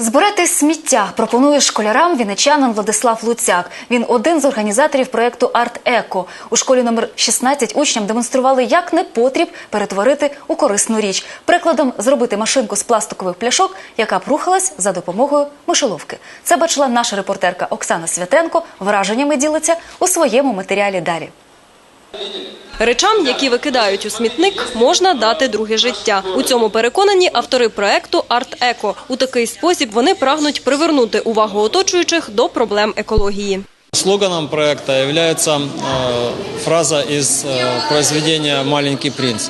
Збирати сміття пропонує школярам вінничанин Владислав Луцяк. Він один з організаторів проєкту Арт Еко. У школі номер 16 учням демонстрували, як непотріб перетворити у корисну річ. Прикладом зробити машинку з пластикових пляшок, яка б рухалась за допомогою мишоловки. Це бачила наша репортерка Оксана Святенко. Враженнями ділиться у своєму матеріалі далі. Речам, які викидають у смітник, можна дати друге життя. У цьому переконані автори проекту Арт Еко. У такий спосіб вони прагнуть привернути увагу оточуючих до проблем екології. Слоганом проекта является э, фраза из э, произведения «Маленький принц».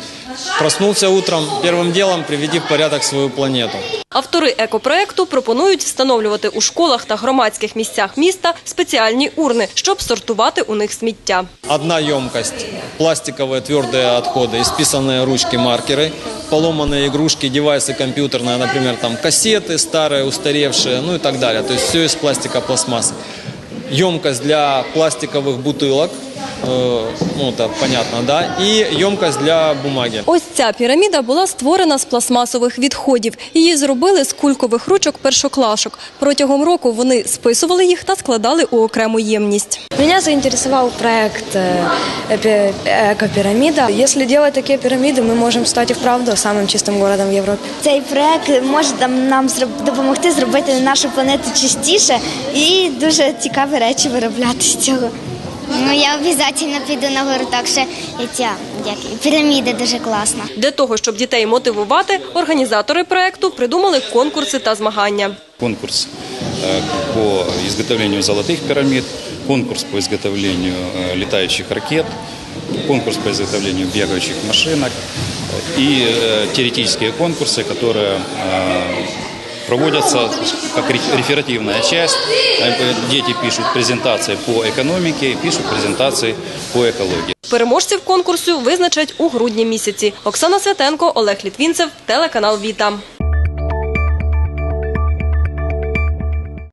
Проснулся утром, первым делом приведи в порядок свою планету. Автори екопроекту пропонують встановлювати у школах та громадських місцях міста спеціальні урни, щоб сортувати у них сміття. Одна емкость – пластиковые твердые отходы, исписанные ручки, маркеры, поломанные игрушки, девайсы компьютерные, например, там кассеты старые, устаревшие, ну и так далее. То есть все из пластика, пластмассы. Емкость для пластиковых бутылок, э, ну это понятно, да, и емкость для бумаги. Ось ця піраміда була створена з пластмасових відходів. Її зробили з кулькових ручок першоклашок. Протягом року вони списували їх та складали у окрему ємність. Меня заинтересовал проект э, эпи- «Экопирамида». Если делать такие пирамиды, мы можем стать и вправду самым чистым городом в Европе. Цей проект може там нам зроб- допомогти зробити нашу планету чистіше і дуже цікаві речі виробляти з цього. Ну я обов'язково піду на гору, так що ця як і піраміда дуже класна. Для того, щоб дітей мотивувати, організатори проекту придумали конкурси та змагання. конкурс э, по изготовлению золотых пирамид, конкурс по изготовлению э, летающих ракет, конкурс по изготовлению бегающих машинок э, и э, теоретические конкурсы, которые э, проводятся как ре- реферативная часть. Э, Дети пишут презентации по экономике, пишут презентации по экологии. Переможців конкурсу визначать у грудні місяці. Оксана Святенко, Олег Літвінцев, телеканал Віта.